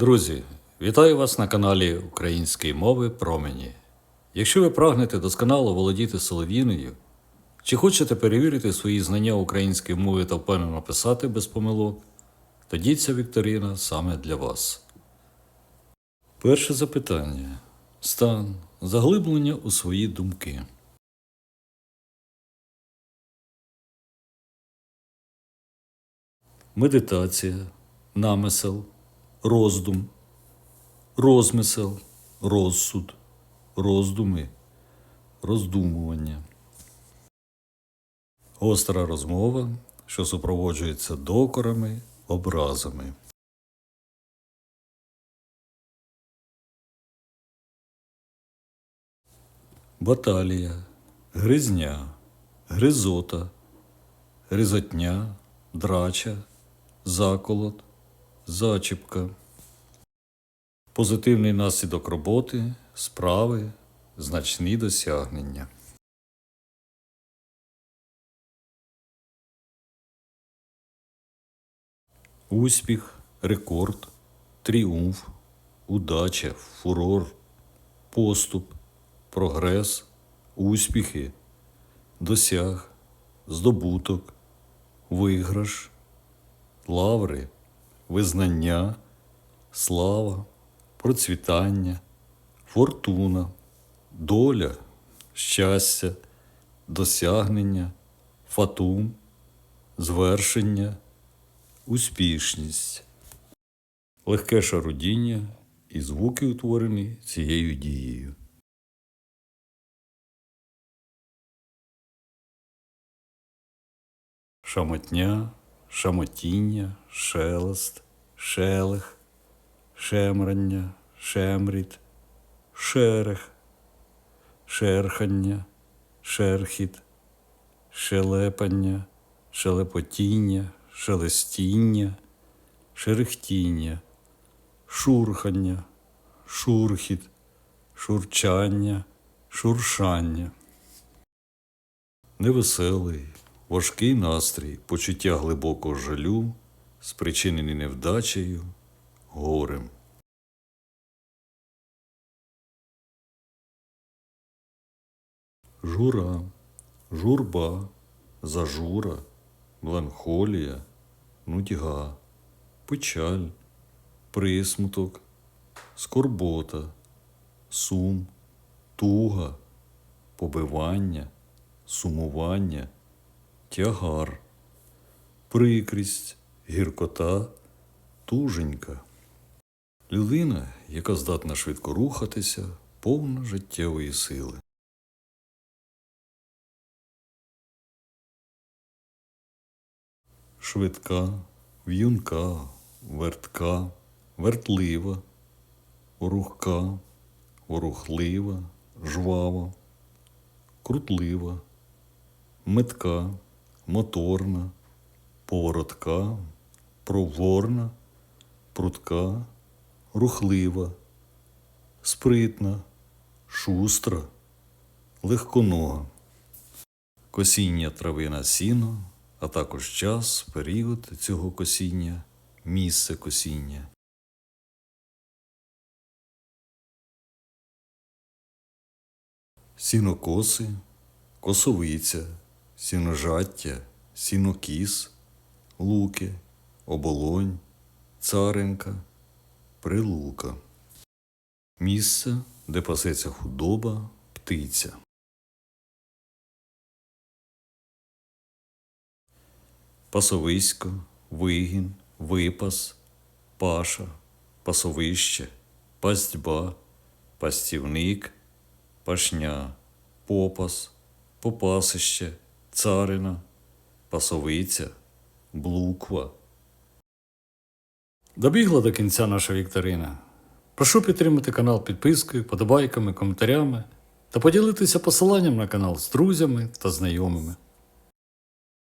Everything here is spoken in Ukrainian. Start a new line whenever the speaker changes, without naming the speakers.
Друзі, вітаю вас на каналі Української мови Промені. Якщо ви прагнете досконало володіти солов'їною, чи хочете перевірити свої знання української мови та впевнено писати без помилок, тоді ця вікторина саме для вас. Перше запитання. Стан. Заглиблення у свої думки. Медитація, намисел, роздум, розмисел, розсуд, роздуми, роздумування. Гостра розмова, що супроводжується докорами, образами. Баталія, гризня, гризота, гризотня, драча, заколот, зачіпка. Позитивний наслідок роботи, справи, значні досягнення. Успіх, рекорд, тріумф, удача, фурор, поступ, прогрес, успіхи, досяг, здобуток, виграш, лаври, визнання, слава, процвітання, фортуна, доля, щастя, досягнення, фатум, звершення, успішність, легке шарудіння і звуки, утворені цією дією. Шамотня, шамотіння, шелест, шелех, шемрання, шемріт, шерех, шерхання, шерхіт, шелепання, шелепотіння, шелестіння, шерехтіння, шурхання, шурхіт, шурчання, шуршання. Невеселий, важкий настрій, почуття глибокого жалю, спричинені невдачею, горем. Жура, журба, зажура, меланхолія, нудьга, печаль, присмуток, скорбота, сум, туга, побивання, сумування, тягар, прикрість, гіркота, туженька. Людина, яка здатна швидко рухатися, повна життєвої сили. Швидка, в'юнка, вертка, вертлива, рухка, ворухлива, жвава, крутлива, метка, моторна, поворотка, проворна, прутка, рухлива, спритна, шустра, легконога, косіння трави на сіно, а також час, період цього косіння, місце косіння. Сінокоси, косовиця, сіножаття, сінокіс, луки, оболонь, царинка, прилука. Місце, де пасеться худоба, птиця. Пасовисько, вигін, випас, паша, пасовище, пастьба, пастівник, пашня, попас, попасище, царина, пасовиця, блуква. Добігла до кінця наша вікторина. Прошу підтримати канал підпискою, подобайками, коментарями та поділитися посиланням на канал з друзями та знайомими.